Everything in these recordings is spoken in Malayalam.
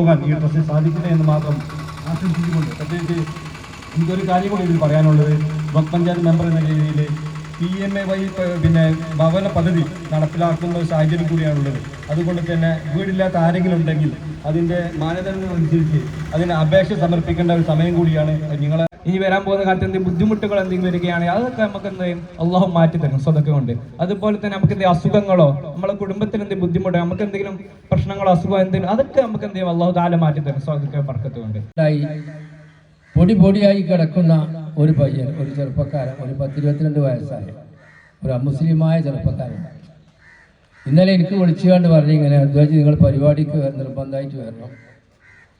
പോകാൻ ഈ ട്രസ്റ്റിന് സാധിക്കട്ടെ എന്ന് മാത്രം ആശംസിച്ചുകൊണ്ട് പ്രത്യേകിച്ച് എനിക്കൊരു കാര്യം കൂടി ഇതിൽ പറയാനുള്ളത് ബ്ലോക്ക് പഞ്ചായത്ത് മെമ്പർ എന്ന രീതിയിൽ പി എം എ വൈ പിന്നെ ഭവന പദ്ധതി നടപ്പിലാക്കുന്ന ഒരു സാഹചര്യം കൂടിയാണുള്ളത്. അതുകൊണ്ട് തന്നെ വീടില്ലാത്ത ആരെങ്കിലും ഉണ്ടെങ്കിൽ അതിന്റെ മാനദണ്ഡങ്ങൾ അനുസരിച്ച് അതിന് അപേക്ഷ സമർപ്പിക്കേണ്ട ഒരു സമയം കൂടിയാണ് നിങ്ങളെ ഇനി വരാൻ പോകുന്ന കാലത്ത് എന്തെങ്കിലും ബുദ്ധിമുട്ടുകൾ എന്തെങ്കിലും വരികയാണെങ്കിൽ അതൊക്കെ നമുക്ക് എന്ത് അള്ളാഹു മാറ്റി തരും സ്വതൊക്കെ കൊണ്ട് അതുപോലെ തന്നെ നമുക്ക് എന്തെങ്കിലും അസുഖങ്ങളോ നമ്മളെ കുടുംബത്തിൽ എന്തെങ്കിലും ബുദ്ധിമുട്ടോ നമുക്ക് എന്തെങ്കിലും പ്രശ്നങ്ങളോ അസുഖമോ എന്തെങ്കിലും അതൊക്കെ നമുക്ക് എന്ത് അള്ളാഹു താല മാറ്റി തരും സ്വതൊക്കെ പറക്കത്ത് കൊണ്ട് പൊടി പൊടിയായി കിടക്കുന്ന ഒരു പയ്യൻ ഒരു ചെറുപ്പക്കാരൻ ഒരു പത്തിരുപത്തിരണ്ട് വയസ്സായ ഒരു അമുസ്ലിമായ ചെറുപ്പക്കാരൻ. ഇന്നലെ എനിക്ക് വിളിച്ചുകൊണ്ട് പറഞ്ഞു ഇങ്ങനെ അധ്വാനിച്ച് നിങ്ങൾ പരിപാടിക്ക് നിർബന്ധമായിട്ട് വരണം.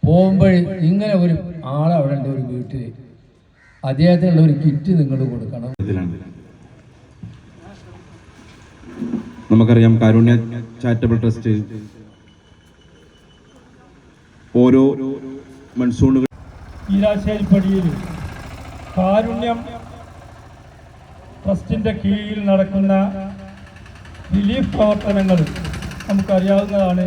പോകുമ്പോൾ ഇങ്ങനെ ഒരു ആളവിടെ ഉണ്ട് ഒരു വീട്ടിൽ അദ്ദേഹത്തിനുള്ള ഒരു കിറ്റ് നിങ്ങൾ കൊടുക്കണം. നമുക്കറിയാം കാരുണ്യ ചാരിറ്റബിൾ ട്രസ്റ്റ് ഓരോ മൺസൂണുകൾ ഈരാശ്ശേരിപ്പടിയിൽ കാരുണ്യം ട്രസ്റ്റിന്റെ കീഴിൽ നടക്കുന്ന റിലീഫ് പ്രവർത്തനങ്ങൾ നമുക്കറിയാവുന്നതാണ്.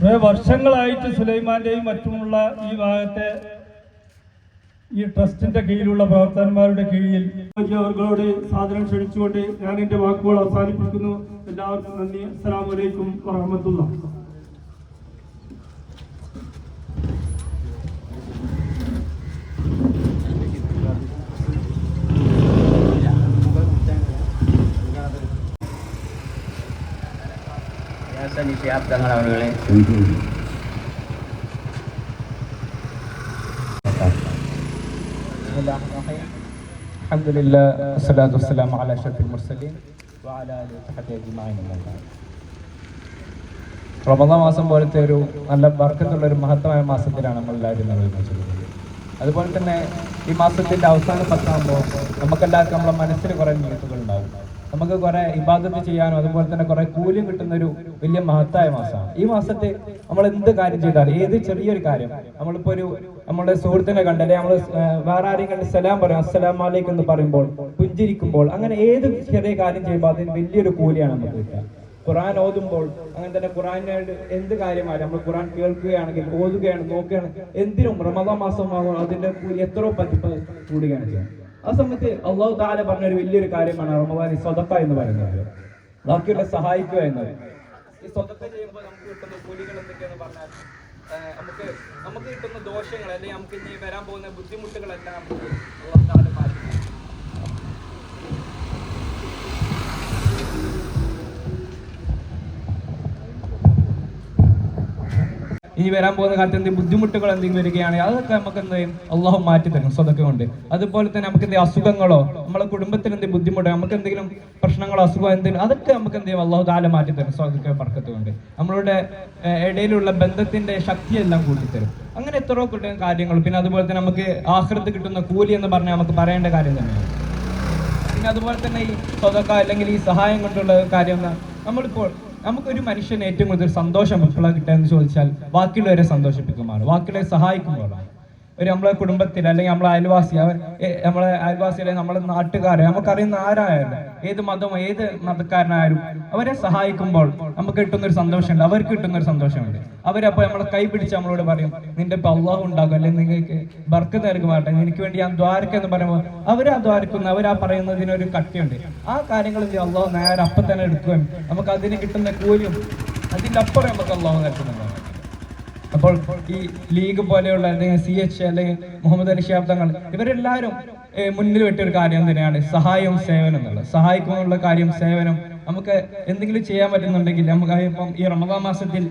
കുറേ വർഷങ്ങളായിട്ട് സുലൈമാന്റെയും മറ്റുമുള്ള ഈ ഭാഗത്തെ ഈ ട്രസ്റ്റിന്റെ കീഴിലുള്ള പ്രവർത്തകന്മാരുടെ കീഴിൽ അവർക്കോട് സാധനം ക്ഷണിച്ചുകൊണ്ട് ഞാൻ എന്റെ വാക്കുകൾ അവസാനിപ്പിക്കുന്നു. എല്ലാവർക്കും നന്ദി. അസ്സാം വലൈക്കും വറഹമത്തുള്ള ശാബ്ദങ്ങൾ അവരുകളെ الحمد لله والصلاة والسلام على أشرف المرسلين وعلى آله وصحبه أجمعين أما بعد. റമദാൻ മാസം പോലത്തെ ഒരു നല്ല ബർക്കത്തുള്ള ഒരു മഹത്തമായ മാസത്തിലാണ് നമ്മൾ എല്ലാവരും നിർവഹിച്ചിട്ടുള്ളത് അതുപോലെ തന്നെ ഈ മാസത്തിന്റെ അവസാന പത്താകുമ്പോൾ നമുക്കെല്ലാവർക്കും നമ്മുടെ മനസ്സിൽ കുറേ നീത്തുകൾ ഉണ്ടാവും നമുക്ക് കുറെ ഇബാദത്ത് ചെയ്യാനും അതുപോലെ തന്നെ കുറെ കൂലിയും കിട്ടുന്ന ഒരു വലിയ മഹത്തായ മാസമാണ്. ഈ മാസത്തെ നമ്മൾ എന്ത് കാര്യം ചെയ്താലും ഏത് ചെറിയൊരു കാര്യം നമ്മളിപ്പോ ഒരു നമ്മുടെ സുഹൃത്തിനെ കണ്ടല്ലേ നമ്മൾ വേറെ ആരെയും കണ്ട് സലാം പറയും അസ്സലാം അലൈക്കും എന്ന് പറയുമ്പോൾ പുഞ്ചിരിക്കുമ്പോൾ അങ്ങനെ ഏത് ചെറിയ കാര്യം ചെയ്യുമ്പോൾ അതിന് വലിയൊരു കൂലിയാണ് നമുക്ക് കിട്ടുക. ഖുറാൻ ഓതുമ്പോൾ അങ്ങനെ തന്നെ ഖുറാനായിട്ട് എന്ത് കാര്യമായാലും നമ്മൾ ഖുറാൻ കേൾക്കുകയാണെങ്കിൽ ഓതുകയാണ് നോക്കുകയാണ് എന്തിനും റമദാ മാസമാകുമ്പോൾ അതിന്റെ കൂലി പതിപ്പ് കൂടുകയാണ് ചെയ്യുന്നത്. ആ സമയത്ത് അള്ളാഹു താല പറഞ്ഞ ഒരു വലിയൊരു കാര്യമാണ് റമദാൻ സ്വതക്ക എന്ന് പറയുന്നത്. ബാക്കിയുള്ള സഹായിക്കുക എന്നത്. ഈ സ്വതക്ക ചെയ്യുമ്പോൾ നമുക്ക് കിട്ടുന്ന കൂലികൾ എന്തൊക്കെയാണ് പറഞ്ഞാൽ നമുക്ക് നമുക്ക് കിട്ടുന്ന ദോഷങ്ങൾ അല്ലെങ്കിൽ നമുക്ക് ഇനി വരാൻ പോകുന്ന ബുദ്ധിമുട്ടുകളെല്ലാം നമുക്ക് അള്ളാഹു താല മാറ്റി ഇനി വരാൻ പോകുന്ന കാലത്ത് എന്തെങ്കിലും ബുദ്ധിമുട്ടുകൾ എന്തെങ്കിലും വരികയാണെങ്കിൽ അതൊക്കെ നമുക്ക് എന്ത് ചെയ്യും? അള്ളാഹു മാറ്റി തരും സ്വതൊക്കെ കൊണ്ട്. അതുപോലെ തന്നെ നമുക്ക് എന്തെങ്കിലും അസുഖങ്ങളോ നമ്മളെ കുടുംബത്തിൽ എന്തെങ്കിലും ബുദ്ധിമുട്ടോ നമുക്ക് എന്തെങ്കിലും പ്രശ്നങ്ങളോ അസുഖമോ എന്തെങ്കിലും അതൊക്കെ നമുക്ക് എന്ത് ചെയ്യും? അള്ളാഹു താല മാറ്റി തരും സ്വതൊക്കെ പറക്കത്ത് കൊണ്ട്. നമ്മളുടെ ഇടയിലുള്ള ബന്ധത്തിന്റെ ശക്തിയെല്ലാം കൂട്ടിത്തരും. അങ്ങനെ എത്രയോ കിട്ടുന്ന കാര്യങ്ങൾ. പിന്നെ അതുപോലെ തന്നെ നമുക്ക് ആഹൃത്ത് കിട്ടുന്ന കൂലി എന്ന് പറഞ്ഞാൽ നമുക്ക് പറയേണ്ട കാര്യം തന്നെയാണ്. പിന്നെ അതുപോലെ തന്നെ ഈ സ്വതക്ക അല്ലെങ്കിൽ ഈ സഹായം കൊണ്ടുള്ള കാര്യം നമ്മളിപ്പോൾ നമുക്കൊരു മനുഷ്യന് ഏറ്റവും കൂടുതൽ സന്തോഷം എപ്പോഴാണ് കിട്ടുക എന്ന് ചോദിച്ചാൽ ബാക്കിയുള്ളവരെ സന്തോഷിപ്പിക്കുമ്പോൾ ബാക്കിയുള്ളവരെ സഹായിക്കുമ്പോഴാണ്. ഒരു നമ്മളെ കുടുംബത്തിൽ അല്ലെങ്കിൽ നമ്മളെ അയൽവാസി അവൻ നമ്മളെ അല്ലെങ്കിൽ നമ്മളെ നാട്ടുകാരെ നമുക്കറിയുന്ന ആരായാലും ഏത് മതം ഏത് മതക്കാരനായാലും അവരെ സഹായിക്കുമ്പോൾ നമുക്ക് കിട്ടുന്ന ഒരു സന്തോഷമുണ്ട്. അവർക്ക് കിട്ടുന്ന ഒരു സന്തോഷമുണ്ട്. അവരപ്പോൾ നമ്മളെ കൈ പിടിച്ച് നമ്മളോട് പറയും നിന്റെ ഇപ്പൊ ഉണ്ടാകും അല്ലെങ്കിൽ നിങ്ങൾക്ക് ബർക്ക് നൽകുമാട്ടെ? എനിക്ക് വേണ്ടി ഞാൻ ദ്വാരക്ക എന്ന് പറയുമ്പോൾ അവരാ ദ്വാരക്കുന്ന അവരാ പറയുന്നതിനൊരു കട്ടിയുണ്ട്. ആ കാര്യങ്ങൾ അള്ളാഹു നേരെ അപ്പം തന്നെ എടുക്കുകയും നമുക്ക് അതിന് കിട്ടുന്ന കൂലിയും അതിന്റെ അപ്പുറം നമുക്ക് അള്ളാഹു നൽകുന്നുണ്ടാവും അപ്പോൾ ഈ ലീഗ് പോലെയുള്ള അല്ലെങ്കിൽ സി എച്ച് അല്ലെങ്കിൽ മുഹമ്മദ് അലി ഷിയാബ് തങ്ങൾ ഇവരെല്ലാവരും മുന്നിൽ വെട്ടിയ ഒരു കാര്യം തന്നെയാണ് സഹായവും സേവനം എന്നുള്ളത്. സഹായിക്കുമെന്നുള്ള കാര്യം സേവനം നമുക്ക് എന്തെങ്കിലും ചെയ്യാൻ പറ്റുന്നുണ്ടെങ്കിൽ നമുക്ക് ഇപ്പം ഈ റമദാൻ മാസത്തിൽ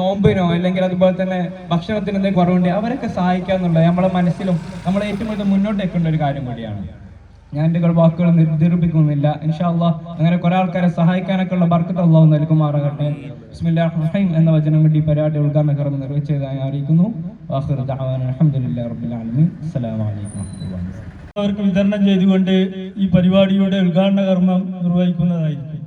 നോമ്പിനോ അല്ലെങ്കിൽ അതുപോലെ തന്നെ ഭക്ഷണത്തിന് എന്തെങ്കിലും കുറവുണ്ടെങ്കിൽ അവരൊക്കെ സഹായിക്കുക എന്നുള്ളത് നമ്മളെ മനസ്സിലും നമ്മളെ ഏറ്റവും കൂടുതൽ മുന്നോട്ട് വെക്കേണ്ട ഒരു കാര്യം കൂടിയാണ്. ഞാൻ എന്റെ വാക്കുകൾ നിർദ്ദീർപ്പിക്കുന്നില്ല ഇൻഷാ അള്ളാഹ് അങ്ങനെ കുറെ ആൾക്കാരെ സഹായിക്കാനൊക്കെ ഉള്ള ബർക്കത്ത് അള്ളാഹു നൽകുമാറാകട്ടെ. റഹീം എന്ന വചനം വേണ്ടി പരിപാടി ഉദ്ഘാടന കർമ്മം നിർവഹിച്ചതായി അറിയിക്കുന്നു. വാഹിർ ദഅവാന അൽഹംദുലില്ലാഹി റബ്ബിൽ ആലമീൻ. അസ്സലാമു അലൈക്കും വറഹ്മത്തുള്ളാഹി അവർക്ക് വിതരണം ചെയ്തുകൊണ്ട് ഈ പരിപാടിയുടെ ഉദ്ഘാടന കർമ്മം നിർവഹിക്കുന്നതായിരിക്കും.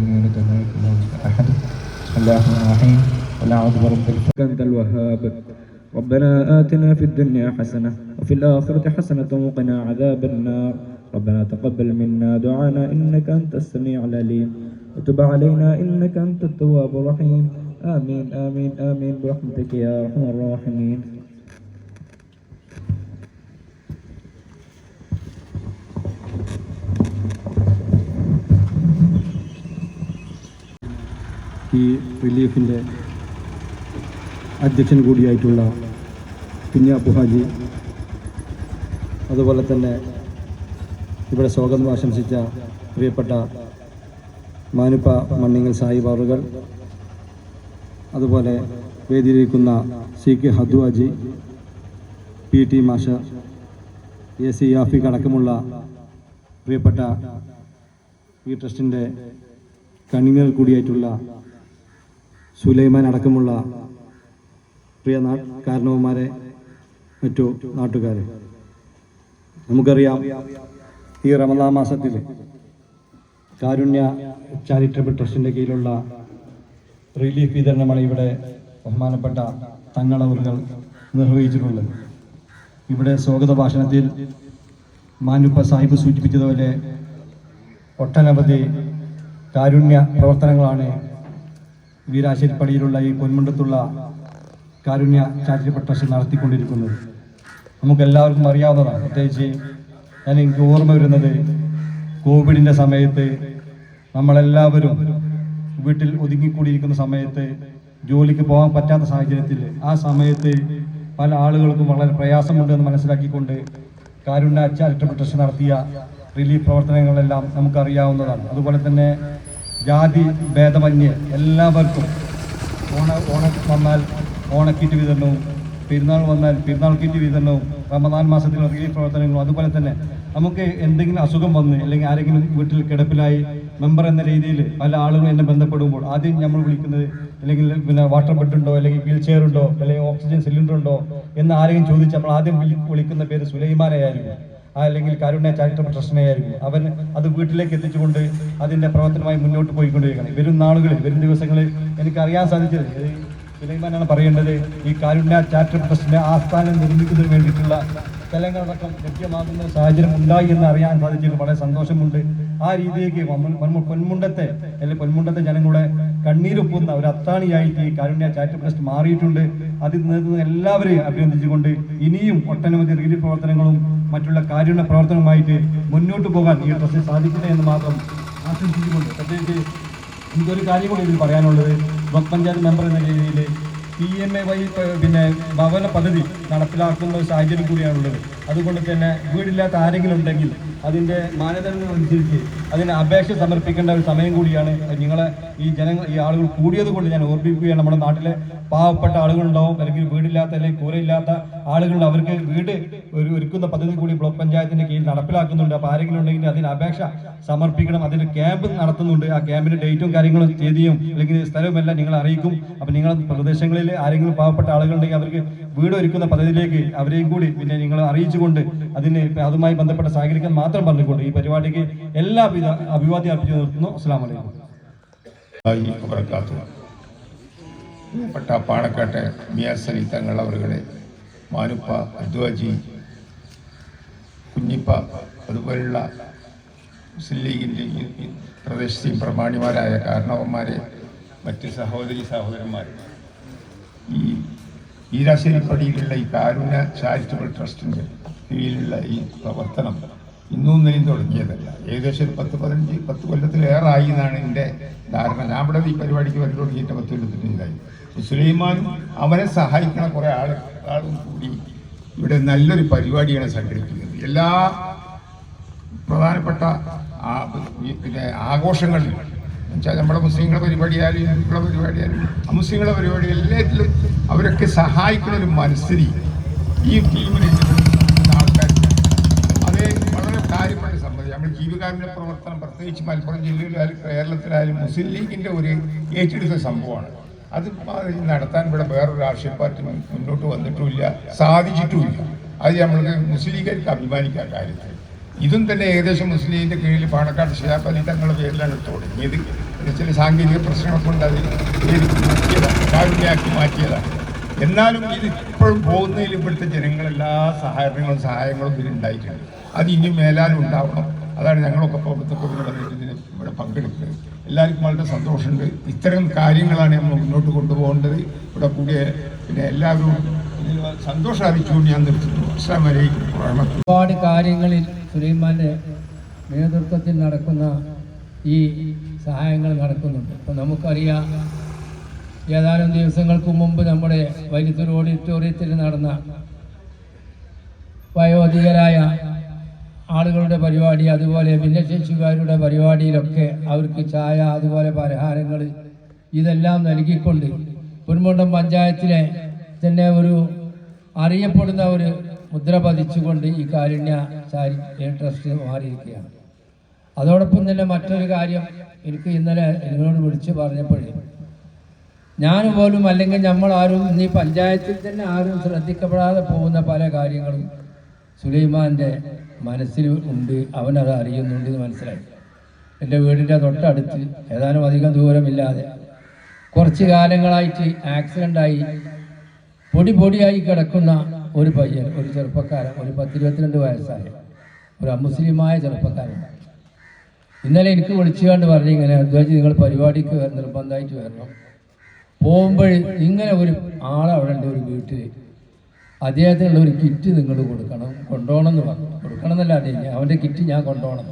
لم يلد ولم ولم يكن له أحد. بسم الله الرحمن الرحيم. قل أعوذ برب الفلق. أنت الوهاب. ربنا آتنا في الدنيا حسنة وفي الآخرة حسنة وقنا عذاب النار. ربنا تقبل منا دعانا إنك أنت السميع العليم. وتب علينا إنك أنت التواب الرحيم. آمين آمين آمين. برحمتك يا أرحم الراحمين. ഈ റിലീഫിന്റെ അധ്യക്ഷൻ കൂടിയായിട്ടുള്ള കുഞ്ഞാപ്പുഹാജി അതുപോലെ തന്നെ ഇവിടെ സ്വാഗതം ആശംസിച്ച പ്രിയപ്പെട്ട മാനുപ്പ മണ്ണിങ്ങൽ സാഹിബ് അവറുകൾ അതുപോലെ വേദിയിലിരിക്കുന്ന സി കെ ഹദ്വാജി പി ടി മാഷ എ സി യാഫിഖ് അടക്കമുള്ള പ്രിയപ്പെട്ട ഈ ട്രസ്റ്റിന്റെ കൺവീനർ കൂടിയായിട്ടുള്ള സുലൈമാൻ അടക്കമുള്ള പ്രിയ നാ കാരണവന്മാരെ മറ്റു നാട്ടുകാരെ. നമുക്കറിയാം ഈ റമദാ മാസത്തിൽ കാരുണ്യ ചാരിറ്റബിൾ ട്രസ്റ്റിന്റെ കീഴിലുള്ള റിലീഫ് വിതരണമാണ് ഇവിടെ ബഹുമാനപ്പെട്ട തങ്ങളവറുകൾ നിർവഹിച്ചിട്ടുള്ളത്. ഇവിടെ സ്വാഗത ഭാഷണത്തിൽ മാനുപ്പ സാഹിബ് സൂചിപ്പിച്ചതുപോലെ ഒട്ടനവധി കാരുണ്യ പ്രവർത്തനങ്ങളാണ് വീരാശേരിപ്പടിയിലുള്ള ഈ പൊന്മുണ്ടത്തുള്ള കാരുണ്യ ചാരിറ്റബിൾ ട്രസ്റ്റ് നടത്തിക്കൊണ്ടിരിക്കുന്നത് നമുക്കെല്ലാവർക്കും അറിയാവുന്നതാണ്. പ്രത്യേകിച്ച് ഞാൻ എനിക്ക് ഓർമ്മ വരുന്നത് കോവിഡിന്റെ സമയത്ത് നമ്മളെല്ലാവരും വീട്ടിൽ ഒതുങ്ങിക്കൂടിയിരിക്കുന്ന സമയത്ത് ജോലിക്ക് പോകാൻ പറ്റാത്ത സാഹചര്യത്തിൽ ആ സമയത്ത് പല ആളുകൾക്കും വളരെ പ്രയാസമുണ്ട് എന്ന് മനസ്സിലാക്കിക്കൊണ്ട് കാരുണ്യ ചാരിറ്റബിൾ ട്രസ്റ്റ് നടത്തിയ റിലീഫ് പ്രവർത്തനങ്ങളെല്ലാം നമുക്കറിയാവുന്നതാണ്. അതുപോലെ തന്നെ ജാതി ഭേദമന്യേ എല്ലാവർക്കും ഓണ ഓണം വന്നാൽ ഓണക്കിറ്റ് വിതരണവും പെരുന്നാൾ വന്നാൽ പെരുന്നാൾ കിറ്റ് വിതരണവും റമദാൻ മാസത്തിലെ റിലീഫ് പ്രവർത്തനങ്ങളും അതുപോലെ തന്നെ നമുക്ക് എന്തെങ്കിലും അസുഖം വന്ന് അല്ലെങ്കിൽ ആരെങ്കിലും വീട്ടിൽ കിടപ്പിലായി മെമ്പർ എന്ന രീതിയിൽ പല ആളുകളും എന്നെ ബന്ധപ്പെടുമ്പോൾ ആദ്യം നമ്മൾ വിളിക്കുന്നത് അല്ലെങ്കിൽ പിന്നെ വാട്ടർ ബെഡ് ഉണ്ടോ അല്ലെങ്കിൽ വീൽ ചെയർ ഉണ്ടോ അല്ലെങ്കിൽ ഓക്സിജൻ സിലിണ്ടർ ഉണ്ടോ എന്ന് ആരെങ്കിലും ചോദിച്ച് നമ്മൾ ആദ്യം വിളിക്കുന്ന പേര് സുലൈമാനായിരുന്നു അല്ലെങ്കിൽ കാരുണ്യ ചാരിറ്റബിൾ ട്രസ്റ്റിനെയായിരുന്നു അവൻ അത് വീട്ടിലേക്ക് എത്തിച്ചുകൊണ്ട് അതിന്റെ പ്രവർത്തനമായി മുന്നോട്ട് പോയിക്കൊണ്ടിരിക്കുകയാണ്. വരും നാളുകളിൽ വരും ദിവസങ്ങളിൽ എനിക്കറിയാൻ സാധിച്ചത് സുലൈമാനാണ് പറയേണ്ടത് ഈ കാരുണ്യ ചാരിറ്റബിൾ ട്രസ്റ്റിന്റെ ആസ്ഥാനം നിർമ്മിക്കുന്നതിന് വേണ്ടിയിട്ടുള്ള സ്ഥലങ്ങളടക്കം ലഭ്യമാകുന്ന സാഹചര്യം ഉണ്ടായി എന്ന് അറിയാൻ സാധിച്ചിട്ട് വളരെ സന്തോഷമുണ്ട്. ആ രീതിയിലേക്ക് പൊന്മുണ്ടത്തെ അല്ലെങ്കിൽ പൊന്മുണ്ടത്തെ ജനങ്ങളുടെ കണ്ണീരൊപ്പുന്ന ഒരു അത്താണിയായിട്ട് ഈ കാരുണ്യ ചാരിറ്റബിൾ ട്രസ്റ്റ് മാറിയിട്ടുണ്ട്. അതിൽ നിന്ന് എല്ലാവരെയും അഭിനന്ദിച്ചുകൊണ്ട് ഇനിയും ഒട്ടനവധി റീതി പ്രവർത്തനങ്ങളും മറ്റുള്ള കാരുണ്യ പ്രവർത്തനവുമായിട്ട് മുന്നോട്ട് പോകാൻ ഈ ട്രസ്റ്റ് സാധിക്കട്ടെ എന്ന് മാത്രം ആശംസിച്ചുകൊണ്ട് പ്രത്യേകിച്ച് എനിക്കൊരു കാര്യം കൂടി ഇതിൽ പറയാനുള്ളത്. ബ്ലോക്ക് പഞ്ചായത്ത് മെമ്പർ എന്ന രീതിയിൽ പി എം എ വൈ പിന്നെ ഭവന പദ്ധതി നടപ്പിലാക്കുന്ന ഒരു സാഹചര്യം കൂടിയാണുള്ളത്. അതുകൊണ്ട് തന്നെ വീടില്ലാത്ത ആരെങ്കിലും ഉണ്ടെങ്കിൽ അതിന്റെ മാനദണ്ഡങ്ങൾ അനുസരിച്ച് അതിന് അപേക്ഷ സമർപ്പിക്കേണ്ട ഒരു സമയം കൂടിയാണ് നിങ്ങളെ ഈ ജനങ്ങൾ ഈ ആളുകൾ കൂടിയത് കൊണ്ട് ഞാൻ ഓർമ്മിപ്പിക്കുകയാണ്. നമ്മുടെ നാട്ടിലെ പാവപ്പെട്ട ആളുകളുണ്ടാവും അല്ലെങ്കിൽ വീടില്ലാത്ത അല്ലെങ്കിൽ കൂരയില്ലാത്ത ആളുകളുണ്ട് അവർക്ക് വീട് ഒരു ഒരുക്കുന്ന പദ്ധതി കൂടി ബ്ലോക്ക് പഞ്ചായത്തിന്റെ കീഴിൽ നടപ്പിലാക്കുന്നുണ്ട്. അപ്പോൾ ആരെങ്കിലും ഉണ്ടെങ്കിൽ അതിന് അപേക്ഷ സമർപ്പിക്കണം. അതിന് ക്യാമ്പ് നടത്തുന്നുണ്ട്. ആ ക്യാമ്പിന്റെ ഡേറ്റും കാര്യങ്ങളും തീയതിയും അല്ലെങ്കിൽ സ്ഥലവും എല്ലാം നിങ്ങൾ അറിയിക്കും. അപ്പോൾ നിങ്ങൾ പ്രദേശങ്ങളിൽ ആരെങ്കിലും പാവപ്പെട്ട ആളുകളുണ്ടെങ്കിൽ അവർക്ക് വീട് ഒരുക്കുന്ന പദ്ധതിയിലേക്ക് അവരെയും കൂടി പിന്നെ നിങ്ങൾ അറിയിച്ചുകൊണ്ട് അതിന് അതുമായി ബന്ധപ്പെട്ട സഹകരിക്കാൻ മാത്രം പറഞ്ഞുകൊണ്ട് ഈ പരിപാടിക്ക് എല്ലാവിധ അഭിവാദ്യം അർപ്പിച്ചു നിർത്തുന്നു. അസ്സാം വലൈക്കും പ്രിയപ്പെട്ട പാണക്കാട്ടെ മിയാസലി തങ്ങൾ അവരുടെ മാനുപ്പ അദ്വാജി കുഞ്ഞിപ്പ അതുപോലുള്ള മുസ്ലിം ലീഗിന്റെ പ്രദേശത്തെയും പ്രമാണിമാരായ കാരണവന്മാരെ മറ്റ് സഹോദരി സഹോദരന്മാർ ഈ ഈരാശ്ശേരിപ്പടിയിലുള്ള ഈ കാരുണ്യ ചാരിറ്റബിൾ ട്രസ്റ്റിന്റെ കീഴിലുള്ള ഈ പ്രവർത്തനം. ഇന്നും ഇന്നലെയും തുടങ്ങിയതല്ല. ഏകദേശം ഒരു പത്ത് പതിനഞ്ച് പത്ത് കൊല്ലത്തിലേറായി എന്നാണ് എന്റെ ധാരണ. ഞാൻ ഇവിടെ ഈ പരിപാടിക്ക് വരൽ തുടങ്ങിയിട്ട് പത്ത് കൊല്ലത്തിനില്ലായി സുലൈമാനും അവനെ സഹായിക്കുന്ന കുറേ ആൾ ആളും കൂടി ഇവിടെ നല്ലൊരു പരിപാടിയാണ് സംഘടിപ്പിക്കുന്നത്. എല്ലാ പ്രധാനപ്പെട്ട പിന്നെ ആഘോഷങ്ങളിൽ എന്നുവെച്ചാൽ നമ്മുടെ മുസ്ലിങ്ങളുടെ പരിപാടിയായാലും ഹിന്ദുക്കളുടെ പരിപാടിയായാലും അമുസ്ലിങ്ങളുടെ പരിപാടി എല്ലാത്തിലും അവരൊക്കെ സഹായിക്കുന്ന ഒരു മനസ്ഥിതി ഈ ടീമിനുണ്ട് ജീവകാരുണ്യ പ്രവർത്തനം പ്രത്യേകിച്ച് മലപ്പുറം ജില്ലയിലായാലും കേരളത്തിലായാലും മുസ്ലിം ലീഗിന്റെ ഒരു ഏറ്റെടുത്ത സംഭവമാണ്. അത് നടത്താൻ ഇവിടെ വേറൊരു രാഷ്ട്രീയ പാർട്ടി മുന്നോട്ട് വന്നിട്ടുമില്ല സാധിച്ചിട്ടുമില്ല. അത് നമ്മൾക്ക് മുസ്ലിം ലീഗർക്ക് അഭിമാനിക്കാൻ കാര്യത്തിൽ ഇതും തന്നെ ഏകദേശം മുസ്ലിം ലീഗിന്റെ കീഴിൽ പാണക്കാട് അലി തങ്ങളുടെ പേരിലാണ് തുടങ്ങിയത്. ചില സാങ്കേതിക പ്രശ്നങ്ങൾ കൊണ്ട് അത് മാറ്റിയതാണ് കാരുണ്യാക്കി മാറ്റിയതാണ് എന്നാലും ഇത് ഇപ്പോഴും പോകുന്നതിൽ ഇവിടുത്തെ ജനങ്ങൾ എല്ലാ സഹകരണങ്ങളും സഹായങ്ങളും ഇതിലുണ്ടായിട്ടുണ്ട്. അത് ഇനി മേലാലും ഉണ്ടാവണം. അതാണ് ഞങ്ങളൊക്കെ പ്രവർത്തകർ ഇവിടെ പറഞ്ഞിട്ട് ഇവിടെ പങ്കെടുക്കുന്നത് എല്ലാവർക്കും വളരെ സന്തോഷമുണ്ട്. ഇത്തരം കാര്യങ്ങളാണ് നമ്മൾ മുന്നോട്ട് കൊണ്ടുപോകേണ്ടത്. ഇവിടെ കൂടിയ പിന്നെ എല്ലാവരും സന്തോഷം അറിയിച്ചുകൊണ്ട് ഞാൻ നിർത്തുന്നു. വലൈക്കും വാഹമത്തുള്ള ഒരുപാട് കാര്യങ്ങളിൽ സുലൈമാന്റെ നേതൃത്വത്തിൽ നടക്കുന്ന ഈ സഹായങ്ങൾ നടക്കുന്നുണ്ട്. അപ്പം നമുക്കറിയാം ഏതാനും ദിവസങ്ങൾക്ക് മുമ്പ് നമ്മുടെ വൈദ്യുതി ഓഡിറ്റോറിയത്തിൽ നടന്ന വയോധികരായ ആളുകളുടെ പരിപാടി അതുപോലെ ഭിന്നശേഷിക്കാരുടെ പരിപാടിയിലൊക്കെ അവർക്ക് ചായ അതുപോലെ പലഹാരങ്ങൾ ഇതെല്ലാം നൽകിക്കൊണ്ട് പൊന്മുണ്ടം പഞ്ചായത്തിലെ തന്നെ ഒരു അറിയപ്പെടുന്ന ഒരു മുദ്ര പതിച്ചുകൊണ്ട് ഈ കാരുണ്യ ചാരി ട്രസ്റ്റ് മാറിയിരിക്കുകയാണ്. അതോടൊപ്പം തന്നെ മറ്റൊരു കാര്യം എനിക്ക് ഇന്നലെ നിങ്ങളോട് വിളിച്ച് പറഞ്ഞപ്പോഴേ ഞാൻ പോലും അല്ലെങ്കിൽ നമ്മൾ ആരും ഈ പഞ്ചായത്തിൽ തന്നെ ആരും ശ്രദ്ധിക്കപ്പെടാതെ പോകുന്ന പല കാര്യങ്ങളും സുലൈമാന്റെ മനസ്സിൽ ഉണ്ട് അവനത് അറിയുന്നുണ്ട് എന്ന് മനസ്സിലായി. എന്റെ വീടിന്റെ തൊട്ടടുത്ത് ഏതാനും അധികം ദൂരമില്ലാതെ കുറച്ച് കാലങ്ങളായിട്ട് ആക്സിഡന്റായി പൊടി പൊടിയായി കിടക്കുന്ന ഒരു പയ്യൻ ഒരു ചെറുപ്പക്കാരൻ ഒരു പത്തിരുപത്തിരണ്ട് വയസ്സായ ഒരു അമുസ്ലിമായ ചെറുപ്പക്കാരൻ. ഇന്നലെ എനിക്ക് വിളിച്ചുകൊണ്ട് പറഞ്ഞു ഇങ്ങനെ അദ്വൈജി നിങ്ങൾ പരിപാടിക്ക് നിർബന്ധമായിട്ട് വരണം. പോകുമ്പോൾ ഇങ്ങനെ ഒരു ആളവിടെ ഉണ്ട് ഒരു വീട്ടിൽ അദ്ദേഹത്തിനുള്ള ഒരു കിറ്റ് നിങ്ങൾ കൊടുക്കണം കൊണ്ടുപോകണം എന്ന് പറഞ്ഞു. കൊടുക്കണം എന്നല്ല അദ്ദേഹം അവന്റെ കിറ്റ് ഞാൻ കൊണ്ടുപോകണം.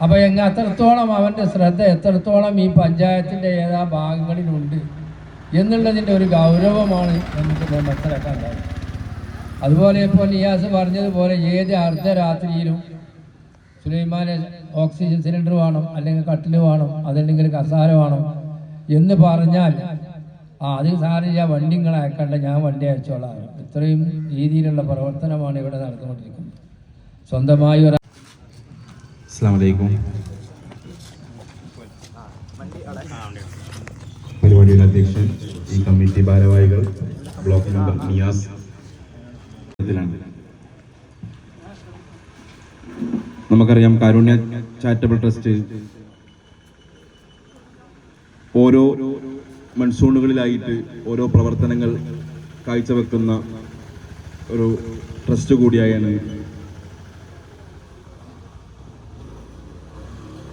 അപ്പോൾ എങ്ങ അത്രത്തോളം അവന്റെ ശ്രദ്ധ എത്രത്തോളം ഈ പഞ്ചായത്തിന്റെ ഏതാ ഭാഗങ്ങളിലുണ്ട് എന്നുള്ളതിന്റെ ഒരു ഗൗരവമാണ് നമുക്ക് മനസ്സിലാക്കാൻ കഴിയും അതുപോലെ ഇപ്പോൾ നിയാസ് പറഞ്ഞതുപോലെ ഏത് അർദ്ധരാത്രിയിലും സുലൈമാന് ഓക്സിജൻ സിലിണ്ടർ വേണം അല്ലെങ്കിൽ കട്ടിൽ വേണം അതല്ലെങ്കിൽ കസാര വേണം എന്ന് പറഞ്ഞാൽ ആ അത് സാറില്ല വണ്ടി നിങ്ങൾ അയക്കണ്ട ഞാൻ വണ്ടി അയച്ചോളാം. ഇത്രയും രീതിയിലുള്ള പ്രവർത്തനമാണ് ഇവിടെ നടന്നുകൊണ്ടിരിക്കുന്നത്. സ്വന്തമായി ഒരു അസ്സാം വലൈക്കും പരിപാടിയുടെ അധ്യക്ഷൻ ഈ കമ്മിറ്റി ഭാരവാഹികൾ ബ്ലോക്ക് മെമ്പർ നിയാസ്. നമുക്കറിയാം കാരുണ്യ ചാരിറ്റബിൾ ട്രസ്റ്റ് ഓരോ മൺസൂണുകളിലായിട്ട് ഓരോ പ്രവർത്തനങ്ങൾ കാഴ്ചവെക്കുന്ന ഒരു ട്രസ്റ്റ് കൂടിയായാണ്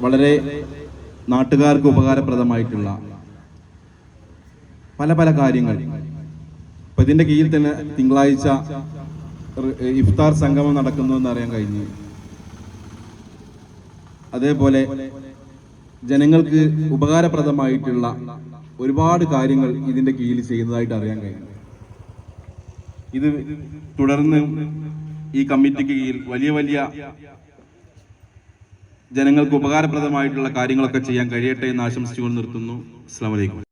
വളരെ നാട്ടുകാർക്ക് ഉപകാരപ്രദമായിട്ടുള്ള പല പല കാര്യങ്ങൾ. ഇപ്പൊ ഇതിന്റെ കീഴിൽ തന്നെ തിങ്കളാഴ്ച ഇഫ്താർ സംഗമം നടക്കുന്നു എന്ന് അറിയാൻ കഴിഞ്ഞു. അതേപോലെ ജനങ്ങൾക്ക് ഉപകാരപ്രദമായിട്ടുള്ള ഒരുപാട് കാര്യങ്ങൾ ഇതിന്റെ കീഴിൽ ചെയ്യുന്നതായിട്ട് അറിയാൻ കഴിയും. ഇത് തുടർന്ന് ഈ കമ്മിറ്റിക്ക് കീഴിൽ വലിയ വലിയ ജനങ്ങൾക്ക് ഉപകാരപ്രദമായിട്ടുള്ള കാര്യങ്ങളൊക്കെ ചെയ്യാൻ കഴിയട്ടെ എന്ന് ആശംസിച്ചുകൊണ്ട് നിർത്തുന്നു. അസ്സാം വലൈക്കും